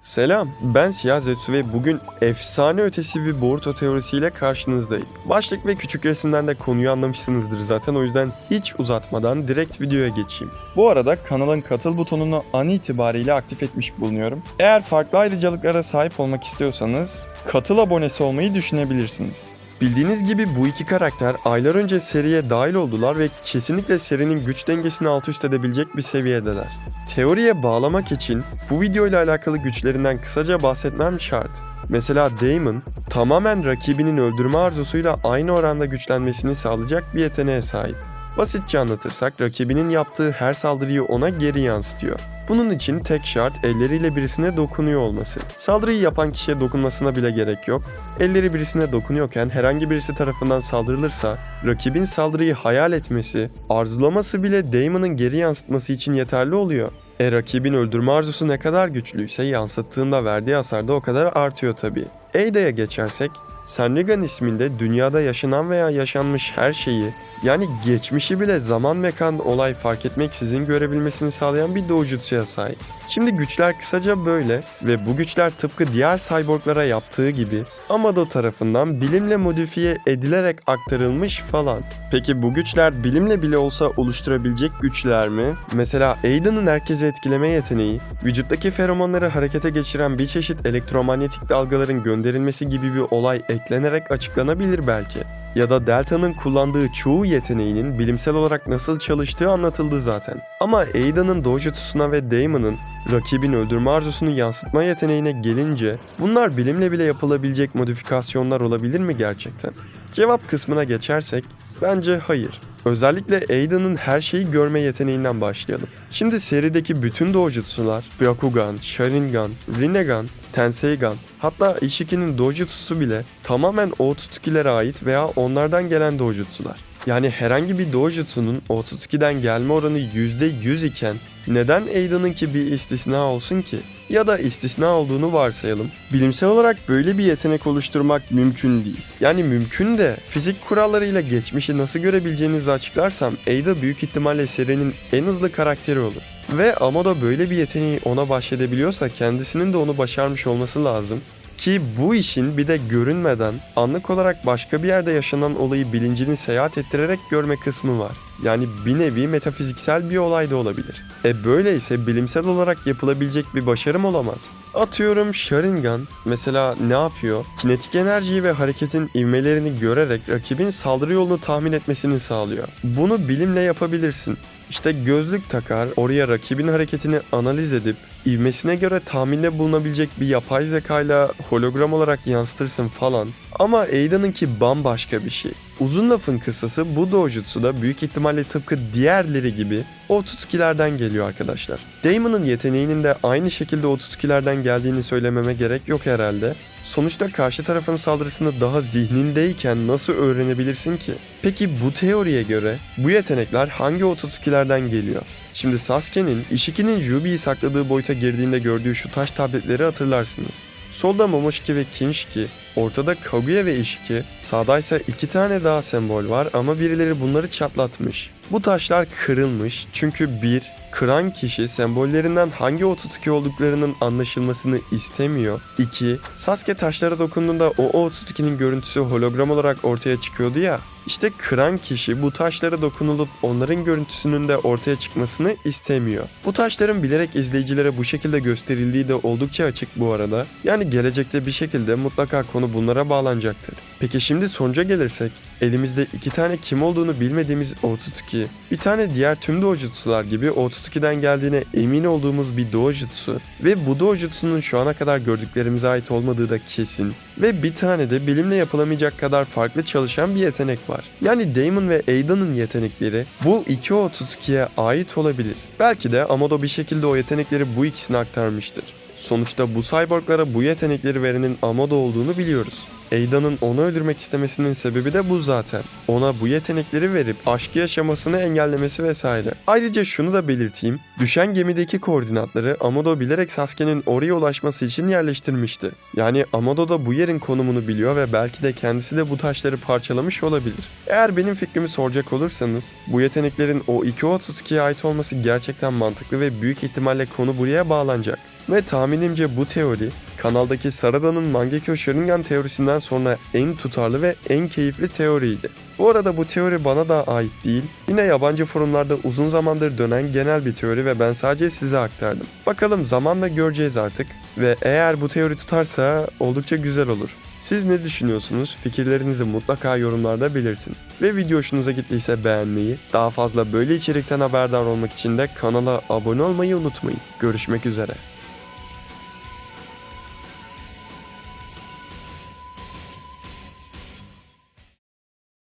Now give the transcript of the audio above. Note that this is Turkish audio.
Selam, ben Siyah Zetsu ve bugün efsane ötesi bir Boruto teorisiyle karşınızdayım. Başlık ve küçük resimden de konuyu anlamışsınızdır zaten o yüzden hiç uzatmadan direkt videoya geçeyim. Bu arada kanalın katıl butonunu an itibariyle aktif etmiş bulunuyorum. Eğer farklı ayrıcalıklara sahip olmak istiyorsanız katıl abonesi olmayı düşünebilirsiniz. Bildiğiniz gibi bu iki karakter aylar önce seriye dahil oldular ve kesinlikle serinin güç dengesini alt üst edebilecek bir seviyedeler. Teoriye bağlamak için bu video ile alakalı güçlerinden kısaca bahsetmem şart. Mesela Damon tamamen rakibinin öldürme arzusuyla aynı oranda güçlenmesini sağlayacak bir yeteneğe sahip. Basitçe anlatırsak rakibinin yaptığı her saldırıyı ona geri yansıtıyor. Bunun için tek şart elleriyle birisine dokunuyor olması. Saldırıyı yapan kişiye dokunmasına bile gerek yok. Elleri birisine dokunuyorken herhangi birisi tarafından saldırılırsa rakibin saldırıyı hayal etmesi, arzulaması bile Damon'ın geri yansıtması için yeterli oluyor. E rakibin öldürme arzusu ne kadar güçlüyse yansıttığında verdiği hasar da o kadar artıyor tabii. Eida'ya geçersek, Senrigan isminde dünyada yaşanan veya yaşanmış her şeyi yani geçmişi bile zaman mekan olay fark etmeksizin görebilmesini sağlayan bir dojutsu'ya sahip. Şimdi güçler kısaca böyle ve bu güçler tıpkı diğer cyborglara yaptığı gibi Amado tarafından bilimle modifiye edilerek aktarılmış falan. Peki bu güçler bilimle bile olsa oluşturabilecek güçler mi? Mesela Aiden'ın herkese etkileme yeteneği, vücuttaki feromonları harekete geçiren bir çeşit elektromanyetik dalgaların gönderilmesi gibi bir olay eklenerek açıklanabilir belki. Ya da Delta'nın kullandığı çoğu yeteneğinin bilimsel olarak nasıl çalıştığı anlatıldı zaten. Ama Aida'nın Dojutsu'suna ve Damon'ın rakibin öldürme arzusunu yansıtma yeteneğine gelince bunlar bilimle bile yapılabilecek modifikasyonlar olabilir mi gerçekten? Cevap kısmına geçersek bence hayır. Özellikle Aiden'ın her şeyi görme yeteneğinden başlayalım. Şimdi serideki bütün dojutsular, Byakugan, Sharingan, Rinnegan, Tenseigan, hatta Ishiki'nin dojutsusu bile tamamen Otsutsuki'lere ait veya onlardan gelen dojutsular. Yani herhangi bir dojutsunun Otsutsuki'den gelme oranı %100 iken neden Aiden'ınki bir istisna olsun ki? Ya da istisna olduğunu varsayalım. Bilimsel olarak böyle bir yetenek oluşturmak mümkün değil. Yani mümkün de fizik kurallarıyla geçmişi nasıl görebileceğinizi açıklarsam Ada büyük ihtimalle serinin en hızlı karakteri olur. Ve Amado böyle bir yeteneği ona bahşedebiliyorsa kendisinin de onu başarmış olması lazım. Ki bu işin bir de görünmeden anlık olarak başka bir yerde yaşanan olayı bilincini seyahat ettirerek görme kısmı var. Yani bir nevi metafiziksel bir olay da olabilir. E böyleyse bilimsel olarak yapılabilecek bir başarım olamaz. Atıyorum Sharingan mesela ne yapıyor? Kinetik enerjiyi ve hareketin ivmelerini görerek rakibin saldırı yolunu tahmin etmesini sağlıyor. Bunu bilimle yapabilirsin. İşte gözlük takar, oraya rakibin hareketini analiz edip ivmesine göre tahminde bulunabilecek bir yapay zekayla hologram olarak yansıtırsın falan. Ama Aida'nınki bambaşka bir şey. Uzun lafın kısası bu dojutsu da büyük ihtimalle tıpkı diğerleri gibi o tutkilerden geliyor arkadaşlar. Damon'ın yeteneğinin de aynı şekilde o tutkilerden geldiğini söylememe gerek yok herhalde. Sonuçta karşı tarafın saldırısını daha zihnindeyken nasıl öğrenebilirsin ki? Peki bu teoriye göre bu yetenekler hangi otutkilerden geliyor? Şimdi Sasuke'nin Ishiki'nin Jubi'yi sakladığı boyuta girdiğinde gördüğü şu taş tabletleri hatırlarsınız. Solda Momoshiki ve Kinshiki, ortada Kaguya ve Ishiki, sağda ise iki tane daha sembol var ama birileri bunları çatlatmış. Bu taşlar kırılmış çünkü bir, kıran kişi sembollerinden hangi Otsutsuki olduklarının anlaşılmasını istemiyor. 2. Sasuke taşlara dokunduğunda o Otsutsuki'nin görüntüsü hologram olarak ortaya çıkıyordu ya. İşte kıran kişi bu taşlara dokunulup onların görüntüsünün de ortaya çıkmasını istemiyor. Bu taşların bilerek izleyicilere bu şekilde gösterildiği de oldukça açık bu arada. Yani gelecekte bir şekilde mutlaka konu bunlara bağlanacaktır. Peki şimdi sonuca gelirsek, elimizde iki tane kim olduğunu bilmediğimiz Otsutsuki, bir tane diğer tüm dojutsular gibi Otsutsuki'den geldiğine emin olduğumuz bir dojutsu ve bu dojutsunun şu ana kadar gördüklerimize ait olmadığı da kesin ve bir tane de bilimle yapılamayacak kadar farklı çalışan bir yetenek var. Yani Damon ve Aidan'ın yetenekleri bu iki Otsutsuki'ye ait olabilir. Belki de Amado bir şekilde o yetenekleri bu ikisine aktarmıştır. Sonuçta bu cyborglara bu yetenekleri verenin Amado olduğunu biliyoruz. Aidan'ın onu öldürmek istemesinin sebebi de bu zaten. Ona bu yetenekleri verip aşkı yaşamasını engellemesi vesaire. Ayrıca şunu da belirteyim. Düşen gemideki koordinatları Amado bilerek Sasuke'nin oraya ulaşması için yerleştirmişti. Yani Amado da bu yerin konumunu biliyor ve belki de kendisi de bu taşları parçalamış olabilir. Eğer benim fikrimi soracak olursanız bu yeteneklerin o iki Otsutsuki'ye ait olması gerçekten mantıklı ve büyük ihtimalle konu buraya bağlanacak. Ve tahminimce bu teori kanaldaki Sarada'nın Mangekyo Sharingan teorisinden sonra en tutarlı ve en keyifli teoriydi. Bu arada bu teori bana da ait değil. Yine yabancı forumlarda uzun zamandır dönen genel bir teori ve ben sadece size aktardım. Bakalım zamanla göreceğiz artık ve eğer bu teori tutarsa oldukça güzel olur. Siz ne düşünüyorsunuz? Fikirlerinizi mutlaka yorumlarda belirtin. Ve video hoşunuza gittiyse beğenmeyi, daha fazla böyle içerikten haberdar olmak için de kanala abone olmayı unutmayın. Görüşmek üzere.